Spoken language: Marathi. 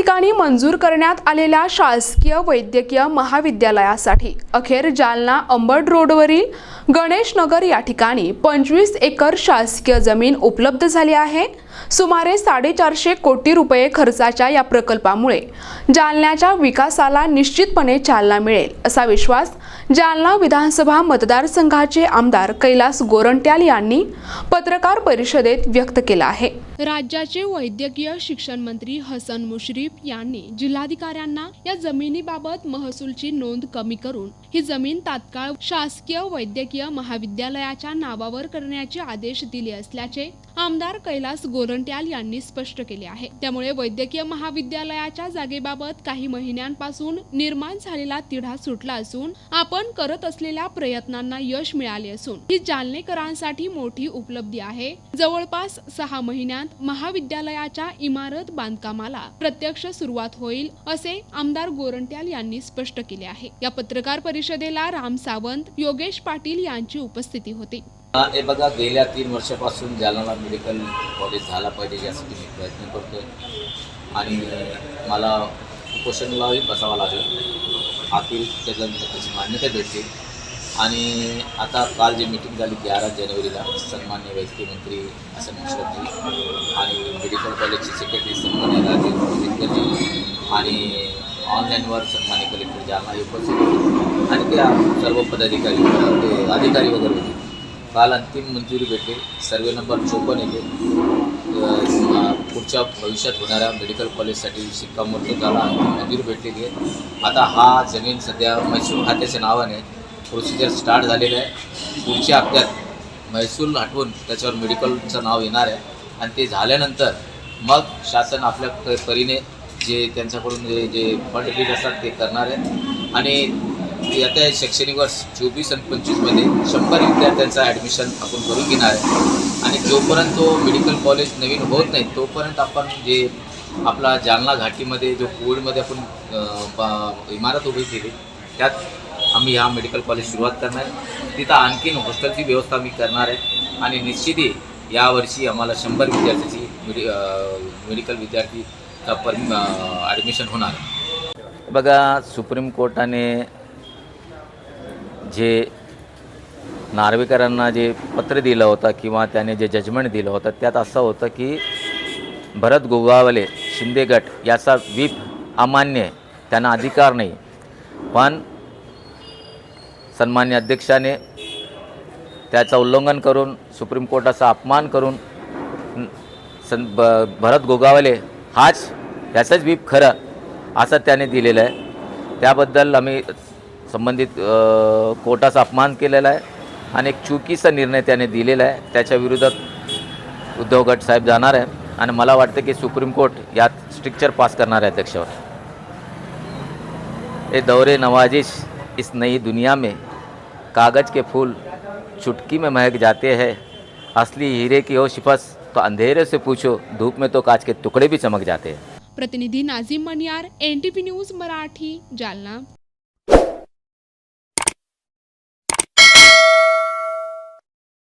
ठिकाणी मंजूर करण्यात आलेल्या शासकीय वैद्यकीय महाविद्यालयासाठी. अखेर जालना अंबड रोडवरील गणेश नगर या ठिकाणी पंचवीस एकर शासकीय जमीन उपलब्ध झाली आहे. सुमारे साडेचारशे कोटी रुपये खर्चाच्या या प्रकल्पामुळे जालन्याच्या विकासाला निश्चितपणे चालना मिळेल असा विश्वास जालना विधानसभा मतदारसंघाचे आमदार कैलास गोरंट्याल यांनी पत्रकार परिषदेत व्यक्त केला आहे. राज्याचे वैद्यकीय शिक्षण मंत्री हसन मुश्रीफ यांनी जिल्हाधिकाऱ्यांना या जमिनीबाबत महसूलची नोंद कमी करून ही जमीन तात्काळ शासकीय वैद्यकीय महाविद्यालयाच्या नावावर करण्याचे आदेश दिले असल्याचे आमदार कैलास गोरंट्याल यांनी स्पष्ट केले आहे. त्यामुळे वैद्यकीय महाविद्यालयाच्या जागेबाबत काही महिन्यांपासून निर्माण झालेला तिढा सुटला असून आपण करत असलेल्या प्रयत्नांना यश मिळाले असून ही जालनेकरांसाठी मोठी उपलब्धी आहे. जवळपास सहा महिन्यात महाविद्यालयाच्या इमारत बांधकामाला प्रत्यक्ष सुरुवात होईल असे आमदार गोरंट्याल यांनी स्पष्ट केले आहे. या पत्रकार परिषदेला राम सावंत योगेश पाटील यांची उपस्थिती होती. हे बघा गेल्या तीन वर्षापासून जालना मेडिकल कॉलेज झाला पाहिजे यासाठी मी प्रयत्न करतो आणि मला उपोषणालाही बसावं लागलं. आखिर त्याला त्याची मान्यता भेटली आणि आता काल जी मीटिंग झाली ग्यारा जानेवारीला सन्मान्य वैद्यकीय मंत्री असं मुश्रफजी आणि मेडिकल कॉलेजचे सेक्रेटरी सन्मान्य राजे आणि ऑनलाईनवर सन्मान्य कलेक्टर जालना हे उपस्थित होते. आणि त्या सर्व पदाधिकारी ते अधिकारी वगैरे होते. काल अंतिम मंजुरी भेटली. सर्वे नंबर चोपन्न येथे पुढच्या भविष्यात होणाऱ्या मेडिकल कॉलेजसाठी शिक्कामोर्तब झाला. अंतिम मंजुरी भेटलेली आहे. आता हा जमीन सध्या मैसूर खात्याच्या नावाने प्रोसिजर स्टार्ट झालेलं आहे. पुढच्या हप्त्यात महसूल हटवून त्याच्यावर मेडिकलचं नाव येणार आहे. आणि ते झाल्यानंतर मग शासन आपल्या परीने जे त्यांच्याकडून जे जे फंड रिलीज असतात ते करणार आहेत. आणि आता शैक्षणिक वर्ष चोवीस आणि पंचवीसमध्ये शंभर विद्यार्थ्यांचं ॲडमिशन आपण करून घेणार आहे. आणि जोपर्यंत तो मेडिकल कॉलेज नवीन होत नाही तोपर्यंत आपण जे आपला जालना घाटीमध्ये जो कोविडमध्ये आपण इमारत उभी केली त्यात आम्ही ह्या मेडिकल कॉलेज सुरुवात करणार आहे. तिथं आणखीन हॉस्टेलची व्यवस्था आम्ही करणार आहे. आणि निश्चितही यावर्षी आम्हाला शंभर विद्यार्थ्याची मेडि मेडिकल विद्यार्थी विद्यार्थीचा ॲडमिशन होणार. बघा सुप्रीम कोर्टाने जे नार्वेकरांना जे पत्र दिलं होतं किंवा त्याने जे जजमेंट दिलं होतं त्यात असं होतं की भरत गोगावले शिंदे गट याचा व्हीप अमान्य आहे त्यांना अधिकार नाही. पण सन्मान्य अध्यक्षाने त्याचं उल्लंघन करून सुप्रीम कोर्टाचा अपमान करून सन ब भरत गोगावले हाच ह्याचंच व्हीप खरं असं त्याने दिलेलं आहे. त्याबद्दल आम्ही संबंधित कोर्टाचा अपमान केलेला आहे आणि एक चुकीचा निर्णय त्याने दिलेला आहे. त्याच्या विरोधात उद्धव गट साहेब जाणार आहे आणि मला वाटतं की सुप्रीम कोर्ट यात स्ट्रिक्चर पास करणार आहे अध्यक्षावर. हे दौरे नवाजिश इस नई दुनिया में कागज़ के फूल चुटकी में महक जाते हैं असली हीरे की हो शिफस तो अंधेरे से पूछो धूप में तो कांच के टुकड़े भी चमक जाते हैं। प्रतिनिधी नाजिम मनियार एनटीपी न्यूज मराठी जालना।